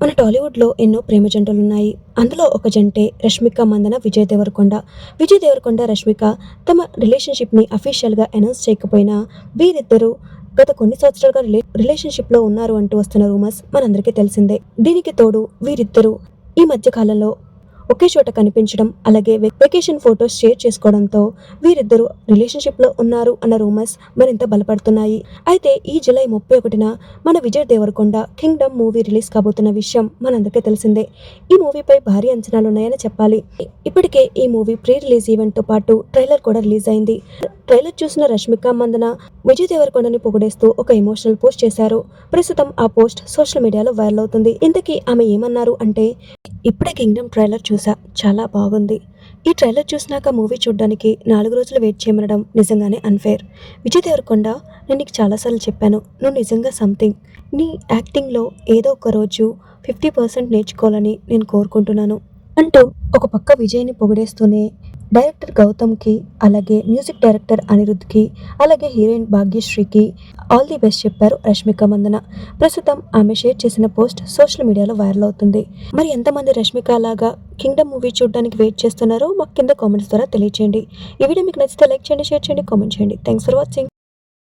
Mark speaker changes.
Speaker 1: మన టాలీవుడ్లో ఎన్నో ప్రేమ జంటలు ఉన్నాయి. అందులో ఒక జంటే రష్మిక మందన విజయ్ దేవరకొండ. విజయ్ దేవరకొండ రష్మిక తమ రిలేషన్షిప్ని అఫీషియల్గా అనౌన్స్ చేయకపోయినా వీరిద్దరూ గత కొన్ని సంవత్సరాలుగా రిలే రిలేషన్షిప్లో ఉన్నారు అంటూ వస్తున్న రూమర్స్ మనందరికీ తెలిసిందే. దీనికి తోడు వీరిద్దరూ ఈ మధ్య కాలంలో ఒకే చోట కనిపించడం అలాగే వె- వెకేషన్ ఫొటోస్ షేర్ చేసుకోవడంతో వీరిద్దరూ రిలేషన్షిప్లో ఉన్నారు అన్న రూమర్స్ మరింత బలపడుతున్నాయి. అయితే ఈ జూలై ముప్పై ఒకటిన మన Vijay Deverakonda kingdom movie release కాబోతున్న విషయం మనందరికీ తెలిసిందే. ఈ మూవీపై భారీ అంచనాలు ఉన్నాయని చెప్పాలి. ఇప్పటికే ఈ మూవీ ప్రీ రిలీజ్ ఈవెంట్తో పాటు ట్రైలర్ కూడా రిలీజ్ అయింది. ట్రైలర్ చూసిన రష్మిక మందన విజయ్ దేవరకొండని పొగిడేస్తూ ఒక ఎమోషనల్ పోస్ట్ చేశారు. ప్రస్తుతం ఆ పోస్ట్ సోషల్ మీడియాలో వైరల్ అవుతుంది. ఇంతకీ ఆమె ఏమన్నారు అంటే ఇప్పుడే కింగ్డమ్ ట్రైలర్ చూసా. చాలా బాగుంది. ఈ ట్రైలర్ చూసినాక మూవీ చూడడానికి నాలుగు రోజులు వెయిట్ చేయమనడం నిజంగానే అన్ఫేర్ విజయ్ దేవరకొండ నేను నీకు చాలాసార్లు చెప్పాను. నువ్వు నిజంగా సంథింగ్ నీ యాక్టింగ్లో ఏదో ఒక రోజు ఫిఫ్టీ పర్సెంట్ నేర్చుకోవాలని నేను కోరుకుంటున్నాను. అంటూ ఒక పక్క విజయ్ని పొగిడేస్తూనే డైరెక్టర్ గౌతమ్కి అలాగే మ్యూజిక్ డైరెక్టర్ అనిరుద్ధ్కి అలాగే హీరోయిన్ భాగ్యశ్రీకి ఆల్ ది బెస్ట్ చెప్పారు రష్మిక మందన. ప్రస్తుతం ఆమె షేర్ చేసిన పోస్ట్ సోషల్ మీడియాలో వైరల్ అవుతుంది. మరి ఎంతమంది రష్మిక లాగా కింగ్డమ్ మూవీ చూడడానికి వెయిట్ చేస్తున్నారో మాకు కింద కామెంట్స్ ద్వారా తెలియచేయండి. ఈ వీడియో మీకు నచ్చితే లైక్ చేయండి షేర్ చేయండి కామెంట్ చేయండి. Thanks for watching